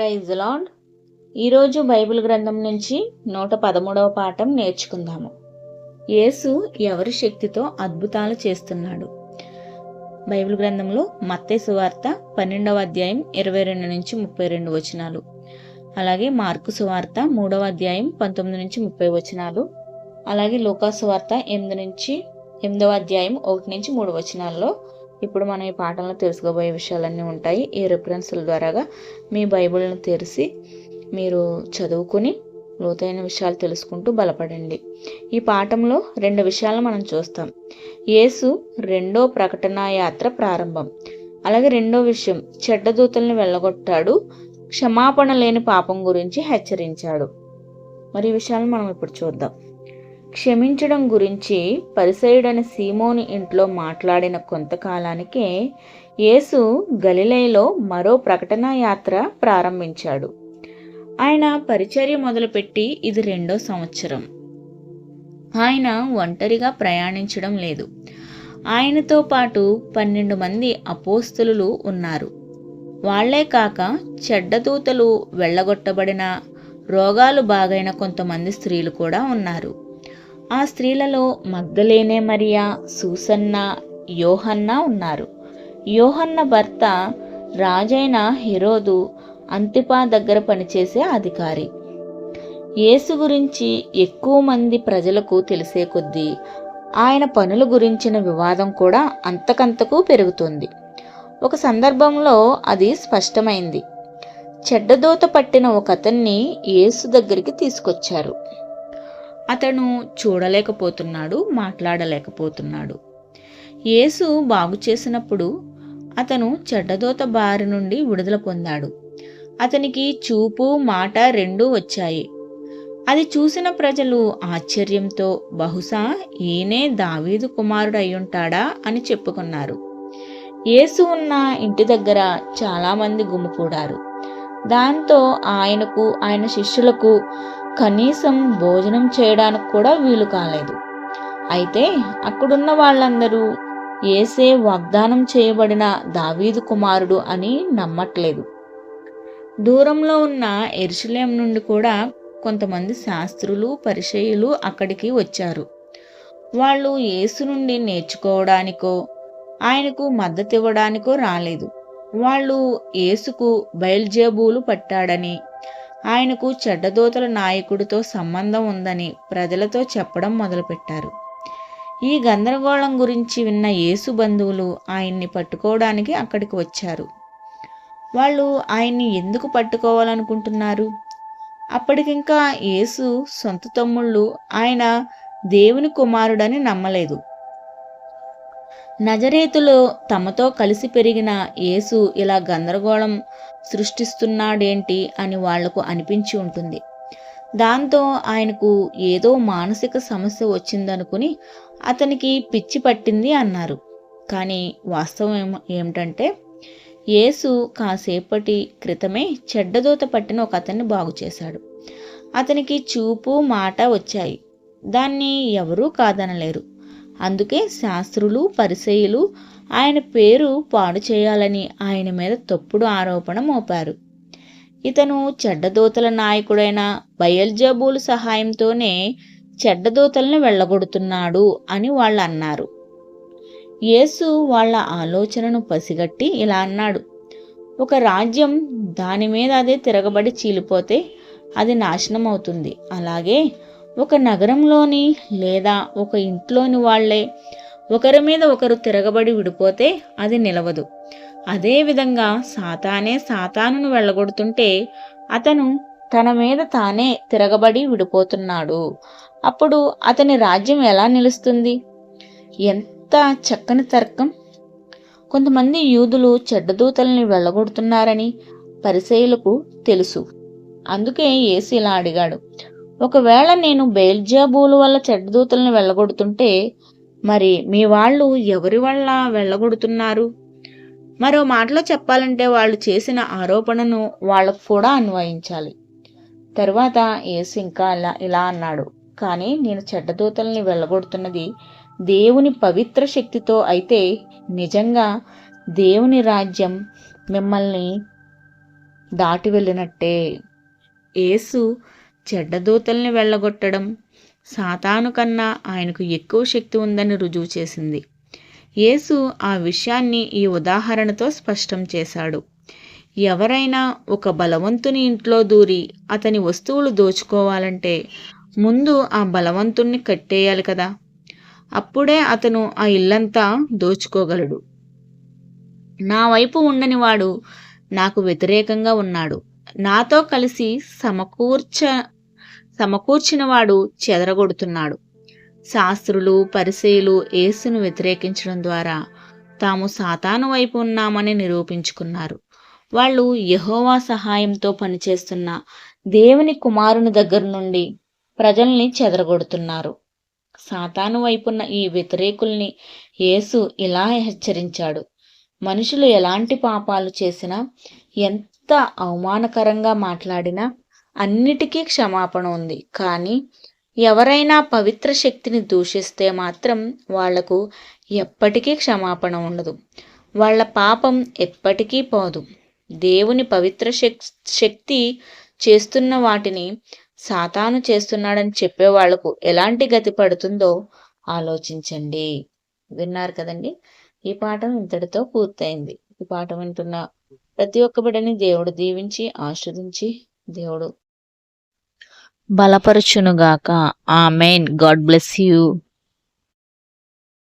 Praise lord ఈరోజు Bible గ్రంథం నుంచి నూట పదమూడవ పాఠం నేర్చుకుందాము. యేసు ఎవరి శక్తితో అద్భుతాలు చేస్తున్నాడు? బైబిల్ గ్రంథంలో మత్తే సువార్త పన్నెండవ అధ్యాయం ఇరవై రెండు నుంచి ముప్పై రెండు వచనాలు. అలాగే మార్కు సువార్త మూడవ అధ్యాయం పంతొమ్మిది నుంచి ముప్పై వచనాలు. అలాగే లోకా సువార్త ఎనిమిది నుంచి ఎనిమిదవ అధ్యాయం ఒకటి నుంచి మూడు వచనాల్లో ఇప్పుడు మనం ఈ పాఠంలో తెలుసుకోబోయే విషయాలన్నీ ఉంటాయి. ఈ రిఫరెన్స్ల ద్వారాగా మీ బైబిల్ను తెరిచి మీరు చదువుకుని లోతైన విషయాలు తెలుసుకుంటూ బలపడండి. ఈ పాఠంలో రెండు విషయాలను మనం చూస్తాం. యేసు రెండో ప్రకటన యాత్ర ప్రారంభం. అలాగే రెండో విషయం చెడ్డదూతల్ని వెళ్ళగొట్టాడు క్షమాపణ లేని పాపం గురించి హెచ్చరించాడు. మరి ఈ విషయాలను మనం ఇప్పుడు చూద్దాం. క్షమించడం గురించి పరిసయుడని సీమోని ఇంట్లో మాట్లాడిన కొంతకాలానికే యేసు గలిలయలో మరో ప్రకటన యాత్ర ప్రారంభించాడు. ఆయన పరిచర్య మొదలుపెట్టి ఇది రెండో సంవత్సరం. ఆయన ఒంటరిగా ప్రయాణించడం లేదు. ఆయనతో పాటు పన్నెండు మంది అపోస్తులు ఉన్నారు. వాళ్ళే కాక చెడ్డదూతలు వెళ్ళగొట్టబడిన రోగాలు బాగైన కొంతమంది స్త్రీలు కూడా ఉన్నారు. ఆ స్త్రీలలో మగ్ధలేనే మరియా సూసన్న యోహన్న ఉన్నారు. యోహన్న భర్త రాజైన హెరోదు అంతిపా దగ్గర పనిచేసే అధికారి. యేసు గురించి ఎక్కువ మంది ప్రజలకు తెలిసే కొద్దీ ఆయన పనుల గురించిన వివాదం కూడా అంతకంతకు పెరుగుతుంది. ఒక సందర్భంలో అది స్పష్టమైంది. చెడ్డదోత పట్టిన ఒక అతన్ని యేసు దగ్గరికి తీసుకొచ్చారు. అతను చూడలేకపోతున్నాడు మాట్లాడలేకపోతున్నాడు. యేసు బాగు చేసినప్పుడు అతను చెడ్డదోత బారి నుండి విడుదల పొందాడు. అతనికి చూపు మాట రెండూ వచ్చాయి. అది చూసిన ప్రజలు ఆశ్చర్యంతో బహుశా ఈయనే దావీదు కుమారుడు అయ్యుంటాడా అని చెప్పుకున్నారు. యేసు ఉన్న ఇంటి దగ్గర చాలామంది గుమ్మికూడారు దాంతో ఆయనకు ఆయన శిష్యులకు కనీసం భోజనం చేయడానికి కూడా వీలు కాలేదు. అయితే అక్కడున్న వాళ్ళందరూ ఏసే వాగ్దానం చేయబడిన దావీదు కుమారుడు అని నమ్మట్లేదు. దూరంలో ఉన్న ఎరుసలేం నుండి కూడా కొంతమంది శాస్త్రులు పరిచయులు అక్కడికి వచ్చారు. వాళ్ళు యేసు నుండి నేర్చుకోవడానికో ఆయనకు మద్దతు ఇవ్వడానికో రాలేదు. వాళ్ళు యేసుకు బయల్జేబూలు పట్టాడని ఆయనకు చెడ్డదోతల నాయకుడితో సంబంధం ఉందని ప్రజలతో చెప్పడం మొదలుపెట్టారు. ఈ గందరగోళం గురించి విన్న యేసు బంధువులు ఆయన్ని పట్టుకోవడానికి అక్కడికి వచ్చారు. వాళ్ళు ఆయన్ని ఎందుకు పట్టుకోవాలనుకుంటున్నారు? అప్పటికింకా యేసు సొంత తమ్ముళ్ళు ఆయన దేవుని కుమారుడని నమ్మలేదు. నజరేతులో తమతో కలిసి పెరిగిన యేసు ఇలా గందరగోళం సృష్టిస్తున్నాడేంటి అని వాళ్ళకు అనిపించి ఉంటుంది. దాంతో ఆయనకు ఏదో మానసిక సమస్య వచ్చిందనుకుని అతనికి పిచ్చి పట్టింది అన్నారు. కానీ వాస్తవం ఏమ ఏమిటంటే యేసు కాసేపటి క్రితమే చెడ్డదూత పట్టిన ఒక అతన్ని బాగు చేశాడు. అతనికి చూపు మాట వచ్చాయి. దాన్ని ఎవరూ కాదనలేరు. అందుకే శాస్త్రులు పరిసయులు ఆయన పేరు పాడు చేయాలని ఆయన మీద తప్పుడు ఆరోపణ మోపారు. ఇతను చెడ్డదోతల నాయకుడైన బయల్జబూలు సహాయంతోనే చెడ్డదోతల్ని వెళ్ళగొడుతున్నాడు అని వాళ్ళు అన్నారు యేసు వాళ్ళ ఆలోచనను పసిగట్టి ఇలా అన్నాడు ఒక రాజ్యం దాని మీద అదే తిరగబడి చీలిపోతే అది నాశనం అవుతుంది అలాగే ఒక నగరంలోని లేదా ఒక ఇంట్లోని వాళ్ళే. ఒకరి మీద ఒకరు తిరగబడి విడిపోతే అది నిలవదు. అదేవిధంగా సాతానే సాతానును వెళ్ళగొడుతుంటే అతను తన మీద తానే తిరగబడి విడిపోతున్నాడు. అప్పుడు అతని రాజ్యం ఎలా నిలుస్తుంది? ఎంత చక్కని తర్కం! కొంతమంది యూదులు చెడ్డదూతల్ని వెళ్ళగొడుతున్నారని పరిసయులకు తెలుసు. అందుకే యేసు ఇలా అడిగాడు. ఒకవేళ నేను బేల్జాబూలు వల్ల చెడ్డదూతలను వెళ్ళగొడుతుంటే మరి మీ వాళ్ళు ఎవరి వల్ల వెళ్ళగొడుతున్నారు? మరో మాటలో చెప్పాలంటే వాళ్ళు చేసిన ఆరోపణను వాళ్ళకు కూడా అన్వయించాలి. తరువాత యేసు ఇంకా అలా ఇలా అన్నాడు. కానీ నేను చెడ్డదూతల్ని వెళ్ళగొడుతున్నది దేవుని పవిత్ర శక్తితో అయితే నిజంగా దేవుని రాజ్యం మిమ్మల్ని దాటి వెళ్ళినట్టే. యేసు చెడ్డదూతల్ని వెళ్ళగొట్టడం సాతాను కన్నా ఆయనకు ఎక్కువ శక్తి ఉందని రుజువు చేసింది. యేసు ఆ విషయాన్ని ఈ ఉదాహరణతో స్పష్టం చేశాడు. ఎవరైనా ఒక బలవంతుని ఇంట్లో దూరి అతని వస్తువులు దోచుకోవాలంటే ముందు ఆ బలవంతుణ్ణి కట్టేయాలి కదా. అప్పుడే అతను ఆ ఇల్లంతా దోచుకోగలడు. నా వైపు ఉండని వాడు నాకు వ్యతిరేకంగా ఉన్నాడు. నాతో కలిసి సమకూర్చ సమకూర్చినవాడు చెదరగొడుతున్నాడు. శాస్త్రులు పరిచయులు యేసును వ్యతిరేకించడం ద్వారా తాము సాతాను వైపు ఉన్నామని నిరూపించుకున్నారు. వాళ్ళు యహోవా సహాయంతో పనిచేస్తున్న దేవుని కుమారుని దగ్గర నుండి ప్రజల్ని చెదరగొడుతున్నారు. సాతాను వైపున్న ఈ వ్యతిరేకుల్ని యేసు ఇలా హెచ్చరించాడు. మనుషులు ఎలాంటి పాపాలు చేసినా ఎంత అవమానకరంగా మాట్లాడినా అన్నిటికీ క్షమాపణ ఉంది. కానీ ఎవరైనా పవిత్ర శక్తిని దూషిస్తే మాత్రం వాళ్ళకు ఎప్పటికీ క్షమాపణ ఉండదు. వాళ్ళ పాపం ఎప్పటికీ పోదు. దేవుని పవిత్ర శక్తి చేస్తున్న వాటిని సాతాను చేస్తున్నాడని చెప్పే వాళ్ళకు ఎలాంటి గతి పడుతుందో ఆలోచించండి. విన్నారు కదండి? ఈ పాఠం ఇంతటితో పూర్తయింది. ఈ పాట వింటున్న ప్రతి ఒక్క బిడ్డని దేవుడు దీవించి ఆస్వాదించి దేవుడు. బలపరుచునుగాక. ఆ మెయిన్ గాడ్ బ్లెస్ యూ.